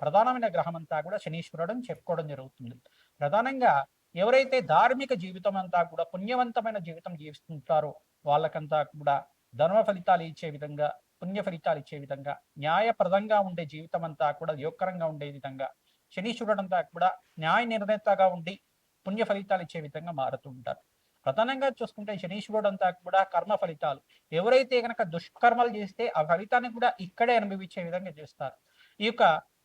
ప్రధానమైన గ్రహం అంతా కూడా శనీశ్వరుడు అని చెప్పుకోవడం జరుగుతుంది. ప్రధానంగా ఎవరైతే ధార్మిక జీవితం అంతా కూడా పుణ్యవంతమైన జీవితం జీవిస్తుంటారో వాళ్ళకంతా కూడా ధర్మ ఫలితాలు ఇచ్చే విధంగా పుణ్య ఫలితాలు ఇచ్చే విధంగా న్యాయప్రదంగా ఉండే జీవితం అంతా కూడా యోగకరంగా ఉండే విధంగా శనీశ్వరుడు అంతా కూడా న్యాయ నిర్ణేతగా ఉండి పుణ్య ఫలితాలు ఇచ్చే విధంగా మారుతూ ఉంటారు. ప్రధానంగా చూసుకుంటే శనీశ్వరుడు అంతా కూడా కర్మ ఫలితాలు. ఎవరైతే గనక దుష్కర్మలు చేస్తే ఆ ఫలితాన్ని కూడా ఇక్కడే అనుభవించే విధంగా చేస్తారు. ఈ యొక్క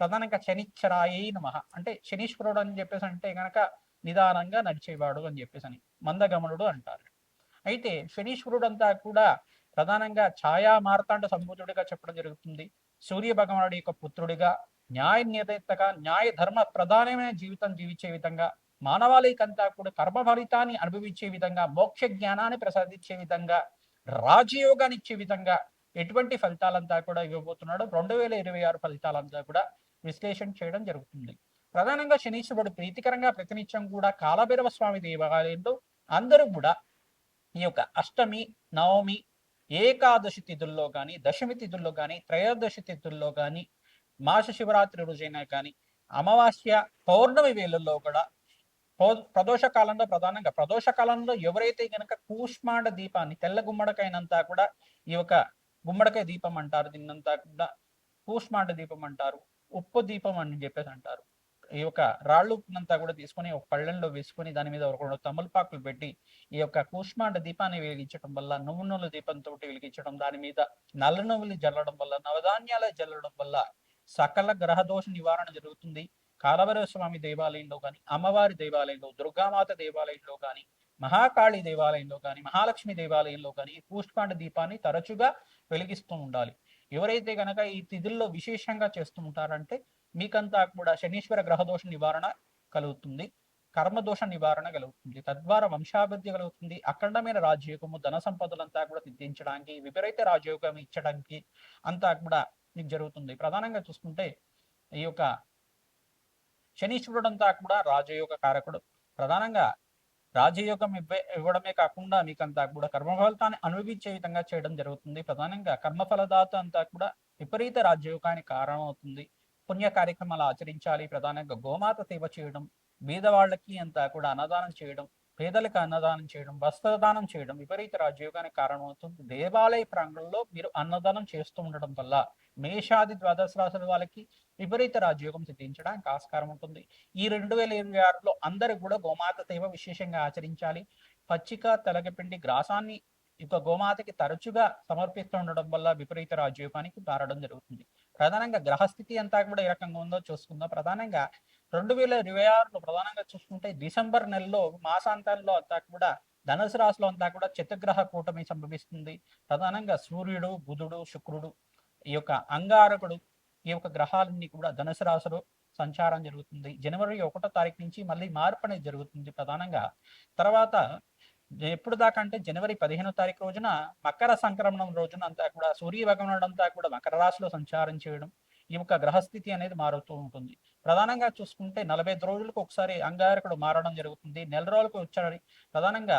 ప్రధానంగా శనిచ్చరాయి నమ. అంటే శనీశ్వరుడు అని చెప్పేసి అంటే గనక నిదానంగా నడిచేవాడు అని చెప్పేసి అని మందగమనుడు అంటారు. అయితే శనీశ్వరుడు అంతా కూడా ప్రధానంగా ఛాయా మార్తాండ సంబూతుడిగా చెప్పడం జరుగుతుంది. సూర్య భగవానుడి యొక్క పుత్రుడిగా న్యాయ నిర్ణేతగా న్యాయ ధర్మ ప్రధానమైన జీవితం జీవించే విధంగా మానవాళికంతా కూడా కర్మ ఫలితాన్ని అనుభవించే విధంగా మోక్ష జ్ఞానాన్ని ప్రసాదించే విధంగా రాజయోగాన్ని ఇచ్చే విధంగా ఎటువంటి ఫలితాలంతా కూడా ఇవ్వబోతున్నాడు. రెండు వేల ఇరవై ఆరు ఫలితాలంతా కూడా విశ్లేషణ చేయడం జరుగుతుంది. ప్రధానంగా శనీశ్వరుడు ప్రీతికరంగా ప్రతినిత్యం కూడా కాలభైరవ స్వామి దేవాలయంలో అందరూ కూడా ఈ యొక్క అష్టమి నవమి ఏకాదశి తిథుల్లో కానీ దశమి తిథుల్లో కానీ త్రయోదశి తిథుల్లో కానీ మాస శివరాత్రి రోజైనా కానీ అమావాస్య పౌర్ణమి వేళల్లో కూడా పౌ- ప్రదోష కాలంలో ప్రధానంగా ప్రదోష కాలంలో ఎవరైతే గనక కూష్మాండ దీపాన్ని తెల్ల గుమ్మడికైనంతా కూడా ఈ యొక్క గుమ్మడికాయ దీపం అంటారు దీన్నంతా కూడా కూష్మాండ దీపం అంటారు. ఉప్పు దీపం అని చెప్పేసి అంటారు. ఈ యొక్క రాళ్ళు ఉప్పునంతా కూడా తీసుకొని ఒక పళ్ళెంలో వేసుకొని దాని మీద ఒక రెండు తమలపాకులు పెట్టి ఈ యొక్క కూష్మాండ దీపాన్ని వెలిగించడం వల్ల నువ్వు నూనెల దీపంతో వెలిగించడం దాని మీద నల్ల నువ్వులు జల్లడం వల్ల నవధాన్యాలు జల్లడం వల్ల సకల గ్రహ దోష నివారణ జరుగుతుంది. కాలభైరవ స్వామి దేవాలయంలో కానీ అమ్మవారి దేవాలయంలో దుర్గామాత దేవాలయంలో కానీ మహాకాళి దేవాలయంలో కానీ మహాలక్ష్మి దేవాలయంలో కానీ కూష్మాండ దీపాన్ని తరచుగా వెలిగిస్తూ ఉండాలి. ఎవరైతే గనక ఈ తిథుల్లో విశేషంగా చేస్తూ ఉంటారంటే మీకంతా కూడా శనీశ్వర గ్రహదోష నివారణ కలుగుతుంది కర్మదోష నివారణ కలుగుతుంది తద్వారా వంశాభివృద్ధి కలుగుతుంది అఖండమైన రాజయోగము ధన సంపదలంతా కూడా సిద్ధించడానికి విపరీత రాజయోగం ఇచ్చడానికి అంతా కూడా మీకు జరుగుతుంది. ప్రధానంగా చూసుకుంటే ఈ యొక్క శనీశ్వరుడు అంతా కూడా రాజయోగ కారకుడు. ప్రధానంగా రాజయోగం ఇవ్వ ఇవ్వడమే కాకుండా మీకంతా కూడా కర్మఫలితాన్ని అనుభవించే విధంగా చేయడం జరుగుతుంది. ప్రధానంగా కర్మఫలదాత అంతా కూడా విపరీత రాజయోగానికి కారణం అవుతుంది పుణ్య కార్యక్రమాలు ఆచరించాలి. ప్రధానంగా గోమాత సేవ చేయడం బీదవాళ్ళకి అంతా కూడా అన్నదానం చేయడం పేదలకు అన్నదానం చేయడం వస్త్రదానం చేయడం విపరీత రాజయోగానికి కారణమవుతుంది. దేవాలయ ప్రాంగణంలో మీరు అన్నదానం చేస్తూ ఉండడం వల్ల మేషాది ద్వాదశ రాశుల వాళ్ళకి విపరీత రాజయోగం సిద్ధించడానికి ఆస్కారం ఉంటుంది. ఈ రెండు వేల ఇరవై ఆరులో అందరూ కూడా గోమాత సేవ విశేషంగా ఆచరించాలి. పచ్చిక తెలగపిండి గ్రాసాన్ని ఇక గోమాతకి తరచుగా సమర్పిస్తూ ఉండడం వల్ల విపరీత రాజయోగానికి మారడం జరుగుతుంది. ప్రధానంగా గ్రహస్థితి అంతా కూడా ఏ రకంగా ఉందో చూసుకుందాం. ప్రధానంగా రెండు వేల ఇరవై ఆరులో ప్రధానంగా చూసుకుంటే డిసెంబర్ నెలలో మాసాంతంలో అంతా కూడా ధనుసు రాశిలో అంతా కూడా చతుర్గ్రహ కూటమి సంభవిస్తుంది. ప్రధానంగా సూర్యుడు బుధుడు శుక్రుడు ఈ యొక్క అంగారకుడు ఈ యొక్క గ్రహాలన్నీ కూడా ధనుసు రాశిలో సంచారం జరుగుతుంది. జనవరి ఒకటో తారీఖు నుంచి మళ్ళీ మార్పు అనేది జరుగుతుంది ప్రధానంగా. తర్వాత ఎప్పుడు దాకా అంటే జనవరి పదిహేనో తారీఖు రోజున మకర సంక్రమణం రోజున అంతా కూడా సూర్య భగవానుడు అంతా కూడా మకర రాశిలో సంచారం చేయడం ఈ యొక్క గ్రహస్థితి అనేది మారుతూ ఉంటుంది. ప్రధానంగా చూసుకుంటే నలభై ఐదు రోజులకు ఒకసారి అంగారకుడు మారడం జరుగుతుంది. నెల రోజులకు వచ్చారు ప్రధానంగా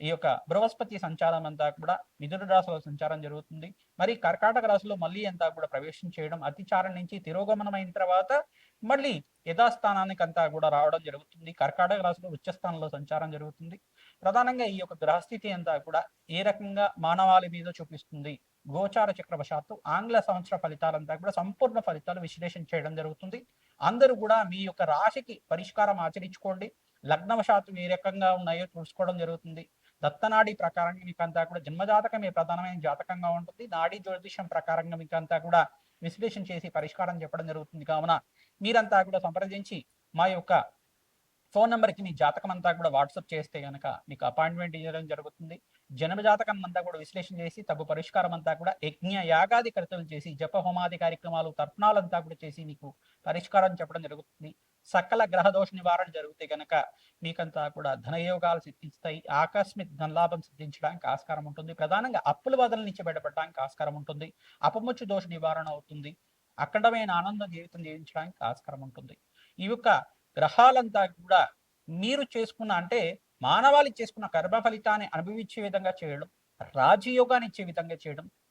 ఈ యొక్క బృహస్పతి సంచారం అంతా కూడా మిథున రాశిలో సంచారం జరుగుతుంది. మరి కర్కాటక రాశిలో మళ్ళీ అంతా కూడా ప్రవేశం చేయడం అతిచారం నుంచి తిరోగమనమైన తర్వాత మళ్ళీ యథాస్థానానికి అంతా కూడా రావడం జరుగుతుంది. కర్కాటక రాశిలో ఉచ్చస్థానంలో సంచారం జరుగుతుంది. ప్రధానంగా ఈ యొక్క గ్రహస్థితి అంతా కూడా ఏ రకంగా మానవాళి మీద చూపిస్తుంది? గోచార చక్రవశాత్తు ఆంగ్ల సంవత్సర ఫలితాలంతా కూడా సంపూర్ణ ఫలితాలు విశ్లేషణ చేయడం జరుగుతుంది. అందరూ కూడా మీ యొక్క రాశికి పరిష్కారం ఆచరించుకోండి. లగ్నవశాత్తు ఏ రకంగా ఉన్నాయో చూసుకోవడం జరుగుతుంది. దత్తనాడి ప్రకారంగా మీకు అంతా కూడా జన్మజాతకమే ప్రధానమైన జాతకంగా ఉంటుంది. నాడీ జ్యోతిషం ప్రకారంగా మీకు అంతా కూడా విశ్లేషణ చేసి పరిష్కారం చెప్పడం జరుగుతుంది. కావున మీరంతా కూడా సంప్రదించి మా యొక్క ఫోన్ నెంబర్కి మీ జాతకం అంతా కూడా వాట్సాప్ చేస్తే కనుక మీకు అపాయింట్మెంట్ ఇవ్వడం జరుగుతుంది. జన్మ జాతకం అంతా కూడా విశ్లేషణ చేసి తగు పరిష్కారం అంతా కూడా యజ్ఞ యాగాది కర్తలు చేసి జప హోమాది కార్యక్రమాలు తర్పణాలంతా కూడా చేసి మీకు పరిష్కారం చెప్పడం జరుగుతుంది. సకల గ్రహ దోష నివారణ జరిగితే గనక మీకంతా కూడా ధనయోగాలు సిద్ధిస్తాయి. ఆకస్మిక ధనలాభం సిద్ధించడానికి ఆస్కారం ఉంటుంది. ప్రధానంగా అప్పుల వదల నుంచి బయటపడడానికి ఆస్కారం ఉంటుంది. అపముచ్చు దోష నివారణ అవుతుంది. అఖండమైన ఆనంద జీవితం జీవించడానికి ఆస్కారం ఉంటుంది. ఈ యొక్క గ్రహాలంతా కూడా మీరు చేసుకున్న అంటే మానవాళి చేసుకున్న కర్మ ఫలితాన్ని అనుభవించే విధంగా చేయడం రాజయోగాన్ని ఇచ్చే విధంగా చేయడం